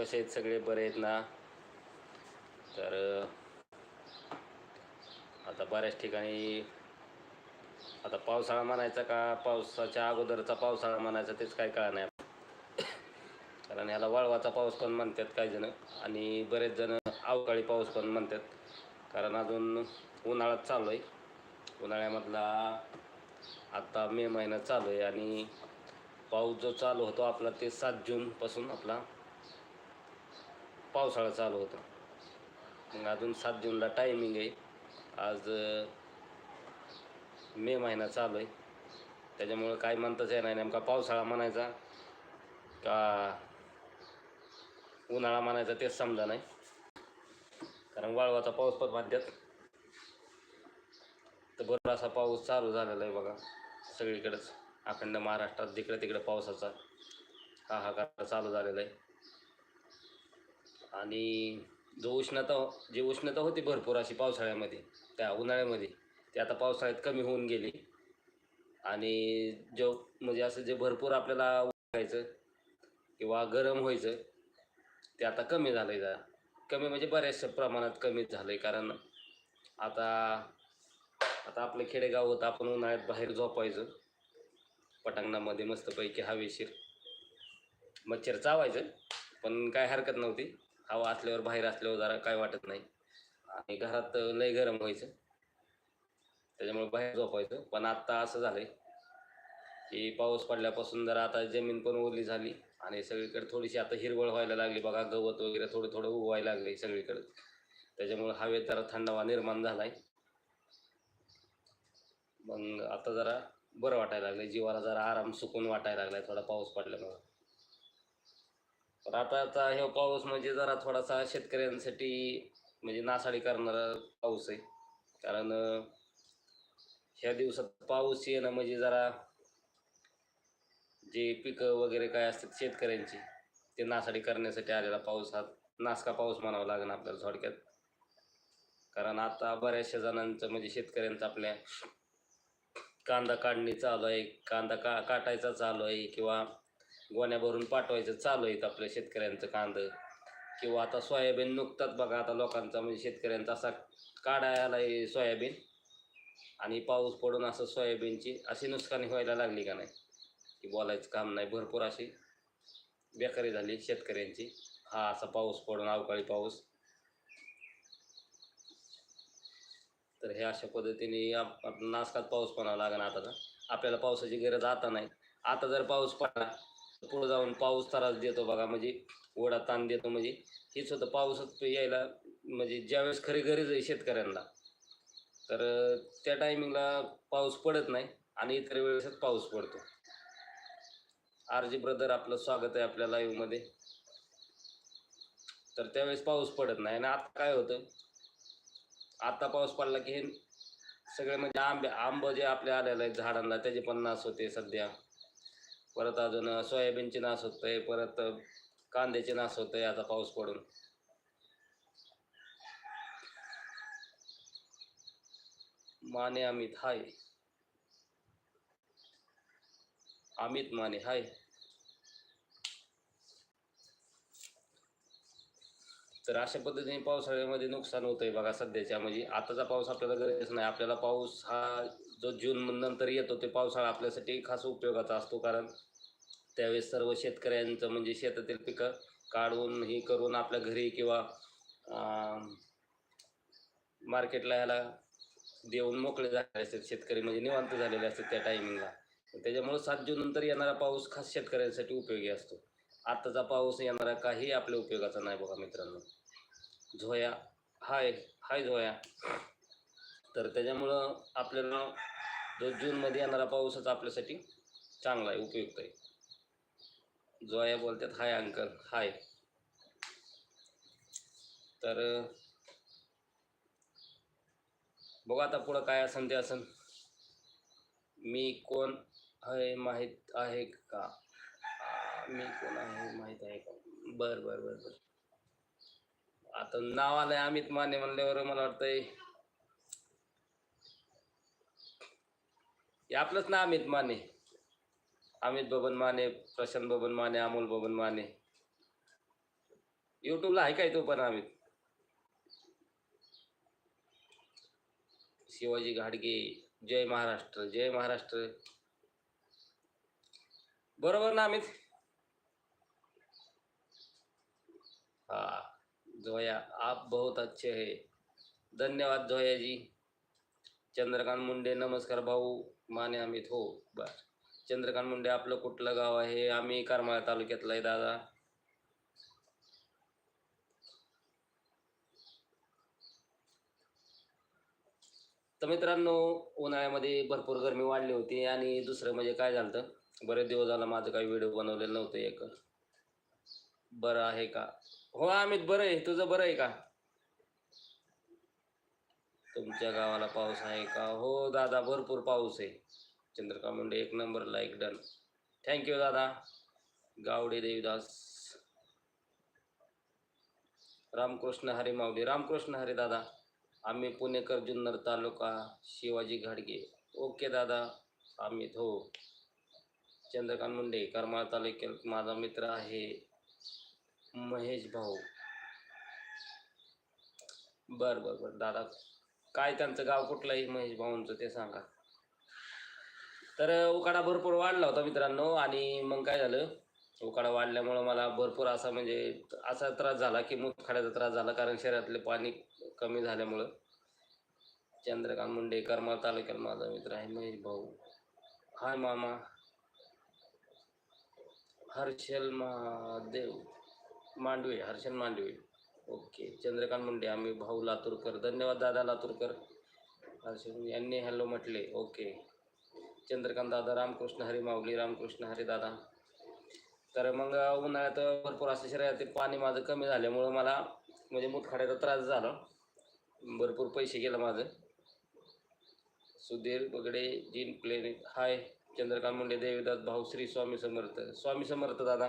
कसे आहेत सगळे? बरे आहेत ना? तर आता बऱ्याच ठिकाणी आता पावसाळा म्हणायचा का? पावसाच्या अगोदरचा पावसाळा म्हणायचा तेच काय कळा नाही. कारण ह्याला वळवाचा पाऊस पण म्हणतात काही जण. आणि बरेच जण अवकाळी पाऊस पण म्हणतात. कारण अजून उन्हाळाच चालू आहे उन्हाळ्यामधला आत्ता मे महिना चालू आहे आणि पाऊस जो चालू होतो आपला ते सात जूनपासून आपला पावसाळा चालू होतो. मग अजून सात जूनला टायमिंग आहे. आज मे महिना चालू आहे. त्याच्यामुळं काय म्हणताच येणार नेमका पावसाळा म्हणायचा का उन्हाळा म्हणायचा तेच समजा नाही. कारण वाळवाचा पाऊस पण म्हणतात. तर बरोबर असा पाऊस चालू झालेला आहे बघा. सगळीकडंच. अखंड महाराष्ट्रात जिकडे तिकडे पावसाचा हाहाकार चालू झालेला आहे. आणि जो उष्णता जी उष्णता होती भरपूर अशी पावसाळ्यामध्ये त्या उन्हाळ्यामध्ये ते आता पावसाळ्यात कमी होऊन गेली. आणि जो म्हणजे असं जे भरपूर आपल्याला व्हायचं किंवा गरम व्हायचं ते आता कमी झालं आहे कमी म्हणजे बऱ्याचशा प्रमाणात कमीच झालं आहे कारण आता आता आपलं खेडेगाव होतं आपण उन्हाळ्यात बाहेर झोपायचं. पटांगणामध्ये मस्तपैकी हवेशीर मच्छर चावायचं पण काय हरकत नव्हती. हवा असल्यावर बाहेर असल्यावर जरा काय वाटत नाही. आणि घरात लय गरम व्हायचं. त्याच्यामुळे बाहेर झोपायचं. पण आत्ता असं झालंय की पाऊस पडल्यापासून जरा आता जमीन पण ओली झाली आणि सगळीकडे थोडीशी आता हिरवळ व्हायला लागली. बघा गवत वगैरे थोडं थोडं उगवायला लागले सगळीकडे. त्याच्यामुळे हवेत जरा थंडावा निर्माण झालाय. मग आता जरा बरं वाटायला लागलं जीवाला जरा आराम सुकून वाटायला लागलाय थोडा पाऊस पडल्यामुळं. पण आताचा हे पाऊस म्हणजे जरा थोडासा शेतकऱ्यांसाठी म्हणजे नासाडी करणारा पाऊस आहे. कारण ह्या दिवसात पाऊस येणं म्हणजे जरा जे पिकं वगैरे काय असतात शेतकऱ्यांची ते नासाडी करण्यासाठी आलेला पाऊस हा नासका पाऊस म्हणावा लागेल आपल्याला थोडक्यात. कारण आता बऱ्याचशा जणांचं म्हणजे शेतकऱ्यांचं आपल्या कांदा काढणी चालू आहे कांदा का काटायचा चालू आहे किंवा गोण्या भरून पाठवायचं चालू आहेत आपल्या शेतकऱ्यांचं कांदं. किंवा आता सोयाबीन नुकतात बघा आता लोकांचा म्हणजे शेतकऱ्यांचा असा काढायला आहे सोयाबीन. आणि पाऊस पडून असं सोयाबीनची अशी नुकसानी व्हायला लागली का नाही? की बोलायचं काम नाही भरपूर अशी बेकारी झाली शेतकऱ्यांची. हा असा पाऊस पडून अवकाळी पाऊस. तर हे अशा पद्धतीने नासकात पाऊस पडावा लागणार आता. आपल्याला पावसाची गरज आता नाही. आता जर पाऊस पडला पुढं जाऊन पाऊस त्रास देतो बघा म्हणजे ओढा ताण देतो म्हणजे हेच सुद्धा पाऊसच यायला म्हणजे ज्यावेळेस खरी गरज आहे शेतकऱ्यांना. तर त्या टायमिंगला पाऊस पडत नाही आणि इतर वेळेसच पाऊस पडतो. आर जी ब्रदर आपलं स्वागत आहे आपल्या लाईव्हमध्ये तर त्यावेळेस पाऊस पडत नाही आणि आता काय होतं? आता पाऊस पडला की हे सगळे म्हणजे आंबे आंब जे आपले आलेले आहेत झाडांना त्याचे पण नाश होते सध्या. परत अजून सोयाबीनचे नाश होतंय परत कांद्याचे नाश होतंय आता पाऊस पडून. माने अमित हाय. अमित माने हाय. तर अशा पद्धतीने पावसाळ्यामध्ये नुकसान होतंय बघा सध्याच्या म्हणजे आताचा पाऊस आपल्याला गरज नाही. आपल्याला पाऊस हा जो जून नंतर येतो ते पावसाळा आपल्यासाठी खास उपयोगाचा असतो. कारण त्यावेळेस सर्व शेतकऱ्यांचं म्हणजे शेतातील पिकं काढून ही करून आपल्या घरी किंवा मार्केटला ह्याला देऊन मोकळे झाले असतात शेतकरी. म्हणजे निवांत झालेले असतात त्या टायमिंगला त्याच्यामुळं सात जून नंतर येणारा पाऊस खास शेतकऱ्यांसाठी उपयोगी असतो. आत्ताचा पाऊस येणारा काही आपल्या उपयोगाचा नाही बघा मित्रांनो. झोया हाय हाय झोया. तर त्याच्यामुळं आपल्याला जो जूनमध्ये येणारा पाऊसच आपल्यासाठी चांगला आहे उपयुक्त आहे. जोया बोलतात हाय अंकल हाय. तर बघू आता पुढं काय असन ते असन. मी कोण आहे माहीत आहे का? मी कोण आहे माहीत आहे का? बर बर बर बर. आता नाव आलंय अमित माने म्हणल्यावर मला वाटतंय हे आपलंच ना अमित माने. अमित बबन माने प्रशांत बबन माने अमोल बबन माने. युट्यूबला आहे काय तो पण अमित? शिवाजी घाडगे जय महाराष्ट्र जय महाराष्ट्र. बरोबर ना अमित? हा जोया आप बहुत अच्छे है. धन्यवाद जोया जी चंद्रकांत मुंडे नमस्कार भाऊ. माने अमित हो बर चंद्रकांत मुंडे आपलं कुठलं गाव आहे आम्ही करमाळा तालुक्यातलं आहे दादा. तर मित्रांनो उन्हाळ्यामध्ये भरपूर गरमी वाढली होती आणि दुसरं म्हणजे काय झालं तर बरेच दिवस झाला माझं काही व्हिडिओ बनवलेलं नव्हतं एक. बरं आहे का? हो अमित बरं आहे. तुझं बरं आहे का? तुमच्या गावाला पाऊस आहे का? हो, दादा, भरपूर पाऊस आहे. चंद्रकांत मुंडे एक नंबर लाईक डन थँक्यू दादा. गावडे देवीदास. रामकृष्ण हरी माऊली. रामकृष्ण हरी दादा. आम्ही पुणेकर जुन्नर तालुका शिवाजी घाडगे. ओके दादा. अमित हो. चंद्रकांत मुंडे, करमाळ तालुक्यात माझा मित्र आहे महेश भाऊ. बर बर बर. दादा काय त्यांचं गाव कुठलं आहे महेश भाऊंचं ते सांगा. तर उकाडा भरपूर वाढला होता मित्रांनो आणि मग काय झालं उकाडा वाढल्यामुळं मला भरपूर असा म्हणजे असा त्रास झाला की मुतखड्याचा त्रास झाला कारण शरीरातले पाणी कमी झाल्यामुळं. चंद्रकांत मुंडे करमाळ तालुक्यात माझा मित्र आहे महेश भाऊ. हाय मामा. हर्षल महादेव. मांडवे हर्षल मांडवे. ओके. चंद्रकांत मुंडे आम्ही भाऊ लातूरकर. धन्यवाद दादा लातूरकर. यांनी हॅलो म्हटले. ओके. चंद्रकांत दादा रामकृष्ण हरी माऊली रामकृष्ण हरी दादा. तर मग उन्हाळ्यात भरपूर असं शरीरातील पाणी माझं कमी झाल्यामुळं मला म्हणजे मुतखड्याचा त्रास झाला. भरपूर पैसे गेलं माझं. सुधीर बगडे जीन प्लेन हाय. चंद्रकांत मुंडे देवीदास भाऊ श्री स्वामी समर्थ. स्वामी समर्थ दादा.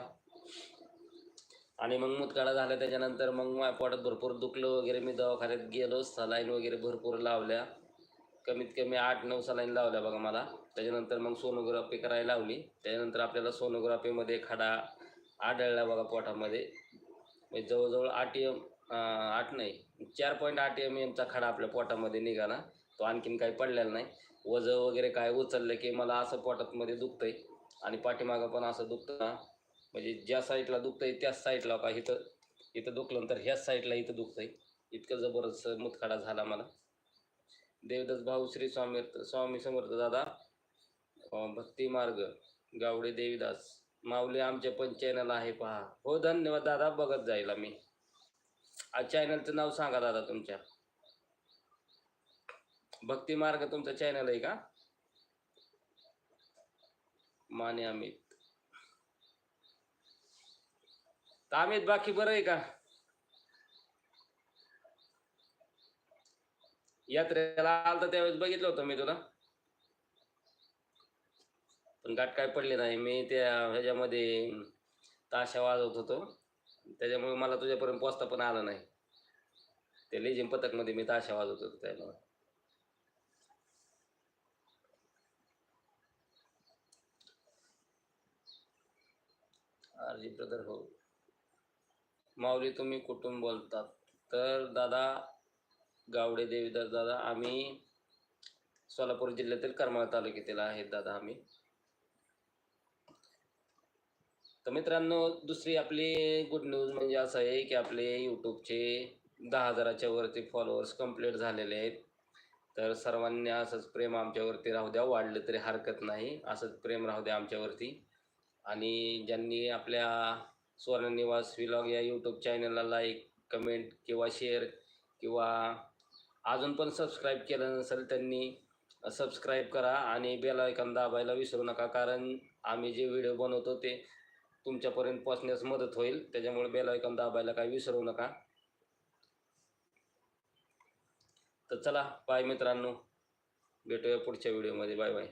आणि मग मुतकाडा झाला त्याच्यानंतर मग माझ्या पोटात भरपूर दुखलं वगैरे. मी दवाखान्यात गेलो सलाईन वगैरे भरपूर लावल्या. कमीत कमी आठ नऊ सलाईन लावल्या बघा मला. त्याच्यानंतर मग सोनोग्राफी करायला लावली. त्याच्यानंतर आपल्याला सोनोग्राफीमध्ये खडा आढळला बघा पोटामध्ये. म्हणजे जवळजवळ आठ एम आठ नाही चार पॉईंट आठ एम एमचा खडा आपल्या पोटामध्ये निघाला. तो आणखीन काही पडलेला नाही. वजन वगैरे काय उचललं की मला असं पोटातमध्ये दुखतंय. आणि पाठीमागं पण असं दुखतं. ना म्हणजे ज्या साईडला दुखतंय त्याच साईडला का इथं इथं दुखलं तर ह्याच साईडला इथं दुखतंय. इतकं जबरदस्त मुतखडा झाला मला. देवदास भाऊ श्री स्वामी स्वामी समर्थ दादा भक्ती मार्ग गावडे देवीदास माऊली आमच्या पण चॅनल आहे पहा. हो धन्यवाद दादा बघत जाईल आम्ही आज चॅनलचं नाव सांगा दादा तुमच्या. भक्ती मार्ग तुमचं चॅनल आहे का? माने अमित तर अमित बाकी बरं आहे का? यात्रेला आलता त्यावेळेस बघितलं होतं मी तुला. पण गाठ काय पडली नाही. मी त्या ह्याच्यामध्ये ताशा वाजवत होतो. त्याच्यामुळे मला तुझ्यापर्यंत पोचता पण आला नाही. ते लेझिम पथकमध्ये मी ताशा वाजवत होतो त्यामुळे. आरजी ब्रदर हो. माऊली तुम्ही कुठून बोलतात? तर दादा गावडे देवीदास दादा आम्ही सोलापूर जिल्ह्यातील करमाळ तालुक्यातील आहेत दादा आम्ही. तर मित्रांनो दुसरी आपली गुड न्यूज म्हणजे असं आहे की आपले यूट्यूबचे दहा हजाराच्या वरती फॉलोअर्स कंप्लीट झालेले आहेत. तर सर्वांनी असंच प्रेम आमच्यावरती राहू द्या वाढलं तरी हरकत नाही. असंच प्रेम राहू द्या आमच्यावरती. आणि ज्यांनी आपल्या स्वर्णनिवास विलॉग या यूट्यूब चॅनलला लाईक कमेंट किंवा शेअर किंवा अजून पण सबस्क्राईब केलं नसेल त्यांनी सबस्क्राईब करा आणि बेल आयकॉन दाबायला विसरू नका. कारण आम्ही जे व्हिडिओ बनवतो ते तुमच्यापर्यंत पोचण्यास मदत होईल. त्याच्यामुळे बेल आयकॉन दाबायला काही विसरू नका. तर चला बाय मित्रांनो. भेटूया पुढच्या व्हिडिओमध्ये बाय बाय